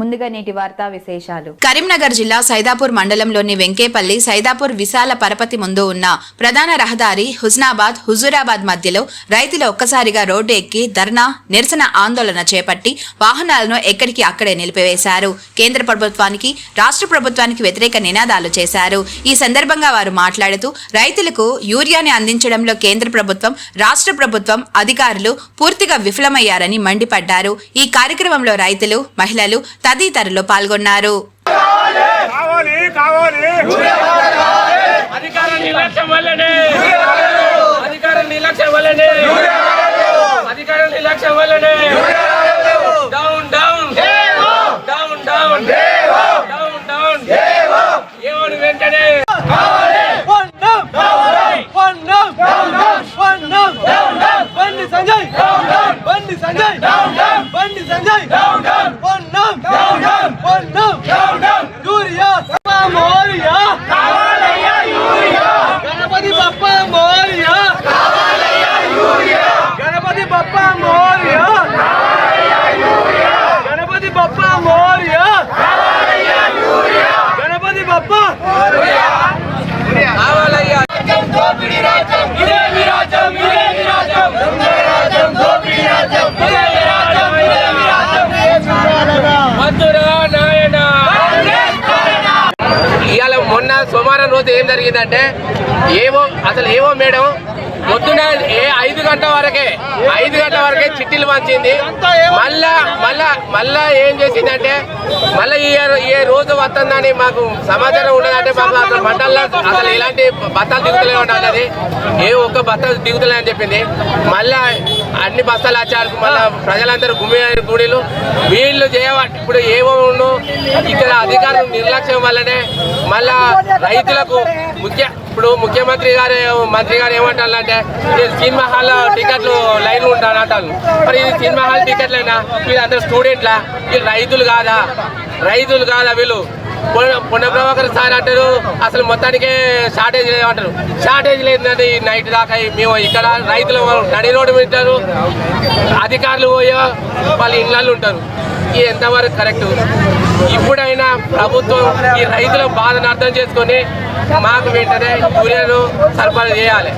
ముందుగా నేటి వార్తా విశేషాలు. కరీంనగర్ జిల్లా సైదాపూర్ మండలంలోని వెంకేపల్లి సైదాపూర్ విశాల పరపతి ముందు ఉన్న ప్రధాన రహదారి హుస్నాబాద్ హుజూరాబాద్ మధ్యలో రైతులు ఒక్కసారిగా రోడ్డు ఎక్కి ధర్నా నిరసన ఆందోళన చేపట్టి వాహనాలను ఎక్కడికి అక్కడే నిలిపివేశారు. కేంద్ర ప్రభుత్వానికి రాష్ట్ర ప్రభుత్వానికి వ్యతిరేక నినాదాలు చేశారు. ఈ సందర్భంగా వారు మాట్లాడుతూ రైతులకు యూరియాని అందించడంలో కేంద్ర ప్రభుత్వం రాష్ట్ర ప్రభుత్వం అధికారులు పూర్తిగా విఫలమయ్యారని మండిపడ్డారు. ఈ కార్యక్రమంలో రైతులు మహిళలు తదితరులు పాల్గొన్నారు. కావాలి కావాలి. అధికార నిర్లక్ష్యం వల్లనే. అధికార నిర్లక్ష్యం వల్లనే. అధికార నిర్లక్ష్యం వల్లనే. Down down down down down down ఏమని వెంటనే? బండి సంజయ్! బండి సంజయ్! బండి సంజయ్! வேண்டும் வேண்டும் யூரியா சபா மோரியா. காவாலையா யூரியா. கணபதி பப்பா மோரியா. காவாலையா யூரியா. கணபதி பப்பா மோரியா. காவாலையா யூரியா. கணபதி பப்பா மோரியா. காவாலையா யூரியா. கணபதி பப்பா. மோரியா. సోమవారం ఏం జరిగిందంటే ఏవో అసలు ఏవో మేడం పొద్దున ఏ ఐదు గంటల వరకే ఐదు గంటల వరకే చిట్టీలు పంచింది. మళ్ళా మళ్ళా మళ్ళా ఏం చేసిందంటే మళ్ళీ ఈ ఏ రోజు వస్తుందని మాకు సమాచారం ఉండదంటే మాకు అసలు బట్టల్లో అసలు ఎలాంటి బత్తాలు దిగుతలే అన్నది. ఏ ఒక్క బత్తాలు దిగుతలే అని చెప్పింది. మళ్ళా అన్ని బస్తాలు వచ్చారు మళ్ళా ప్రజలందరూ గుమి గుడిలు వీళ్ళు చేయ ఇప్పుడు ఏమో ఉండు ఇక్కడ అధికారులు నిర్లక్ష్యం వల్లనే మళ్ళా రైతులకు ముఖ్య ఇప్పుడు ముఖ్యమంత్రి గారు మంత్రి గారు ఏమంటారంటే ఇది సినిమా హాల్ టికెట్లు లైన్లు ఉంటాను అంటారు. మరి ఇది సినిమా హాల్ టికెట్లైనా వీళ్ళందరూ స్టూడెంట్లా వీళ్ళు రైతులు కాదా? రైతులు కాదా వీళ్ళు? పొన్న- సార్ అంటారు అసలు మొత్తానికే షార్టేజ్ లేదంటారు షార్టేజ్ లేదంటే ఈ నైట్ దాకా మేము ఇక్కడ రైతులు నడి రోడ్డు పెట్టారు అధికారులు పోయా వాళ్ళ ఇళ్ళల్లో ఉంటారు. ఇది ఎంతవరకు కరెక్ట్? ఇప్పుడైనా ప్రభుత్వం ఈ రైతుల బాధను అర్థం చేసుకొని మాకు వెంటనే యూరియాను సరఫరా చేయాలి.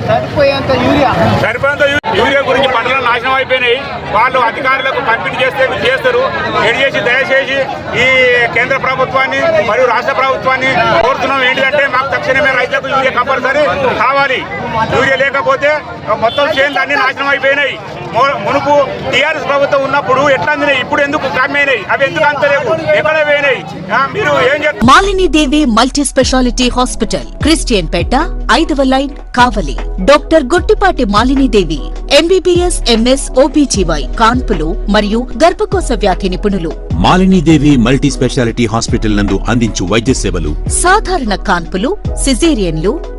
సరిపోయినంత యూ- యూరియా గురించి పంటలు నాశనం అయిపోయినాయి. వాళ్ళు అధికారులకు పంపిణీ చేస్తే చేస్తారు. దయచేసి దయచేసి ఈ కేంద్ర ప్రభుత్వాన్ని మరియు రాష్ట్ర ప్రభుత్వాన్ని కోరుతున్నాం. ఏంటంటే మాకు తక్షణమే రైతులకు యూరియా కంపల్సరీ కావాలి. యూరియా లేకపోతే మొత్తం చేనులు అన్ని నాశనం అయిపోయినాయి. మునుపు టీఆర్ఎస్ ప్రభుత్వం ఉన్నప్పుడు ఎట్లా అందినాయి ఇప్పుడు ఎందుకు కమ్మైనాయి అవి ఎందుకు అంతలేవు ఎక్కడ పోయినాయి? మీరు ఏం చెప్తారు Malinidevi multi speciality hospital Christian పేట ఐదవ line Kavali. Doctor Guttipati Malinidevi MBBS MS OBGY కాన్పులు మరియు గర్భకోశ వ్యాధి నిపుణులు. మాలినీదేవి మల్టీ స్పెషాలిటీ హాస్పిటల్ నందు అందించు వైద్య సేవలు. సాధారణ కాన్పులు సిజేరియన్లు